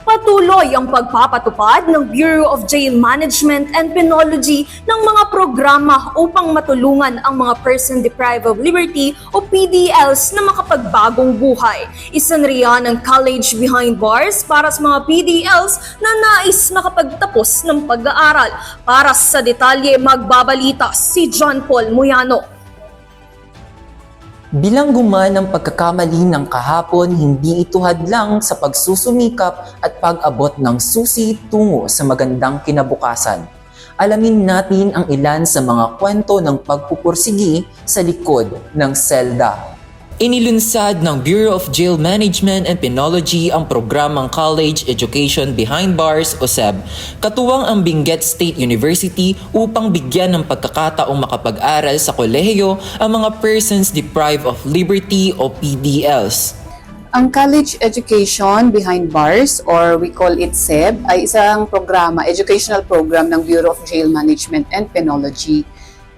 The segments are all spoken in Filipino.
Patuloy ang pagpapatupad ng Bureau of Jail Management and Penology ng mga programa upang matulungan ang mga person deprived of liberty o PDLs na makapagbagong buhay. Isa na riyan ang College Behind Bars para sa mga PDLs na nais makapagtapos ng pag-aaral. Para sa detalye, magbabalita si John Paul Muyano. Bilangguman ng pagkakamali ng kahapon, hindi ito hadlang sa pagsusumikap at pag-abot ng susi tungo sa magandang kinabukasan. Alamin natin ang ilan sa mga kwento ng pagpupursigi sa likod ng selda. Inilunsad ng Bureau of Jail Management and Penology ang programang College Education Behind Bars o SEB, katuwang ang Benguet State University upang bigyan ng pagkakataong makapag-aral sa kolehiyo ang mga persons deprived of liberty o PDLs. Ang College Education Behind Bars or we call it SEB ay isang programa, educational program ng Bureau of Jail Management and Penology.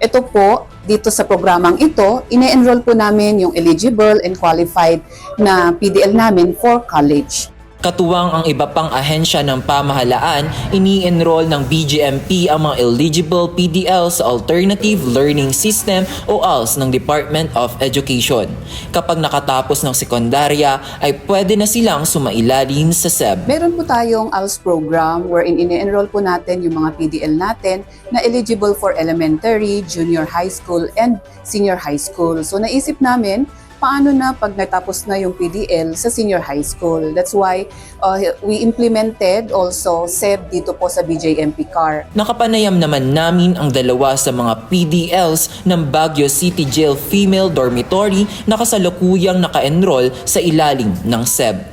Ito po, dito sa programang ito, ine-enroll po namin yung eligible and qualified na PDL namin for college. Katuwang ang iba pang ahensya ng pamahalaan, ini-enroll ng BGMP ang mga eligible PDL sa Alternative Learning System o ALS ng Department of Education. Kapag nakatapos ng sekundarya, ay pwede na silang sumailalim sa SEB. Meron po tayong ALS program wherein ine-enroll po natin yung mga PDL natin na eligible for elementary, junior high school, and senior high school. So naisip namin, paano na pag natapos na yung PDL sa senior high school. That's why uh, we implemented also SEB dito po sa BJMP CAR. Nakapanayam naman namin ang dalawa sa mga PDLs ng Baguio City Jail Female Dormitory na kasalukuyang naka-enroll sa ilalim ng SEB.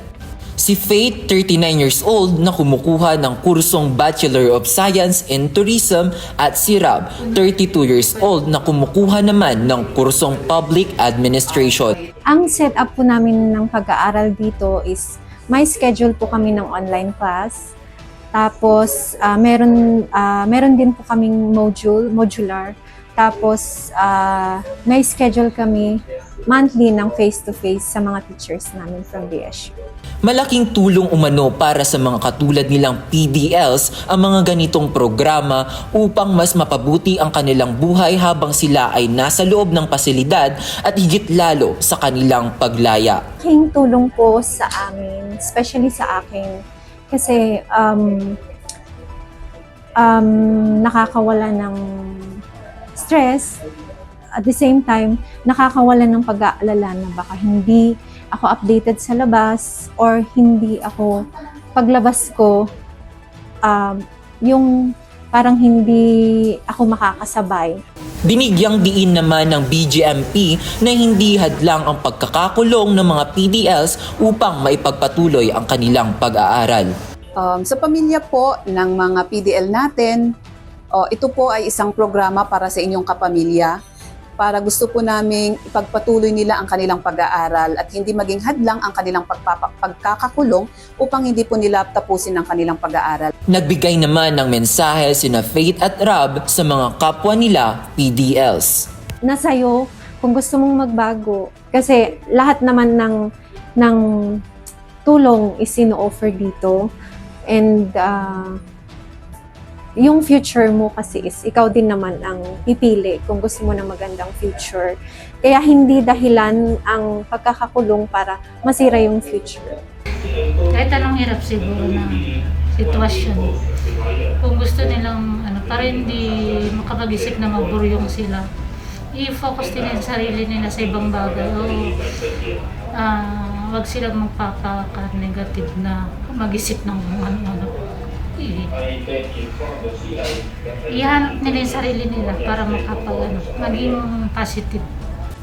Si Faith, 39 years old, na kumukuha ng kursong Bachelor of Science in Tourism at si Rab, 32 years old, na kumukuha naman ng kursong Public Administration. Ang setup po namin ng pag-aaral dito is may schedule po kami ng online class. Tapos ah, meron ah, meron din po kaming module, modular. Tapos ah, may schedule kami monthly ng face-to-face sa mga teachers namin from BSU. Malaking tulong umano para sa mga katulad nilang PDLs ang mga ganitong programa upang mas mapabuti ang kanilang buhay habang sila ay nasa loob ng pasilidad at higit lalo sa kanilang paglaya. Malaking tulong po sa amin, especially sa akin, kasi um, um, nakakawala ng stress. At the same time, nakakawala ng pag-aalala na baka hindi ako updated sa labas or hindi ako paglabas ko um, yung parang hindi ako makakasabay. Binigyang diin naman ng BGMP na hindi hadlang ang pagkakakulong ng mga PDLs upang maipagpatuloy ang kanilang pag-aaral. Um, sa pamilya po ng mga PDL natin, oh, ito po ay isang programa para sa inyong kapamilya para gusto po naming ipagpatuloy nila ang kanilang pag-aaral at hindi maging hadlang ang kanilang pagkakakulong upang hindi po nila tapusin ang kanilang pag-aaral. Nagbigay naman ng mensahe sina Faith at Rab sa mga kapwa nila PDLs. Nasa'yo kung gusto mong magbago. Kasi lahat naman ng, ng tulong is sino-offer dito. And uh, yung future mo kasi is ikaw din naman ang pipili kung gusto mo ng magandang future. Kaya hindi dahilan ang pagkakakulong para masira yung future. kahit anong hirap siguro na sitwasyon. Kung gusto nilang ano, para hindi makapag-isip na maburyong sila, i-focus nila yung sarili nila sa ibang bagay. O ah, wag silang magpapaka-negative na mag-isip ng ano-ano. Ihanap nila yung sarili nila para makapag ano, maging positive.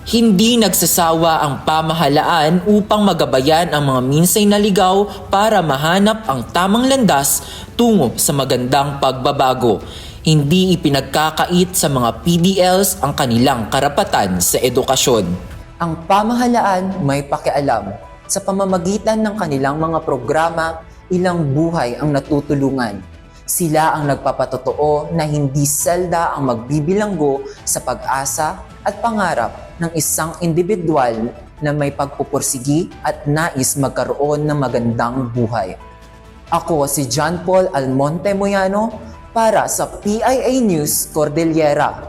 Hindi nagsasawa ang pamahalaan upang magabayan ang mga minsay naligaw para mahanap ang tamang landas tungo sa magandang pagbabago. Hindi ipinagkakait sa mga PDLs ang kanilang karapatan sa edukasyon. Ang pamahalaan may pakialam sa pamamagitan ng kanilang mga programa, ilang buhay ang natutulungan. Sila ang nagpapatotoo na hindi selda ang magbibilanggo sa pag-asa at pangarap ng isang individual na may pagpupursigi at nais magkaroon ng magandang buhay. Ako si John Paul Almonte Moyano para sa PIA News Cordillera.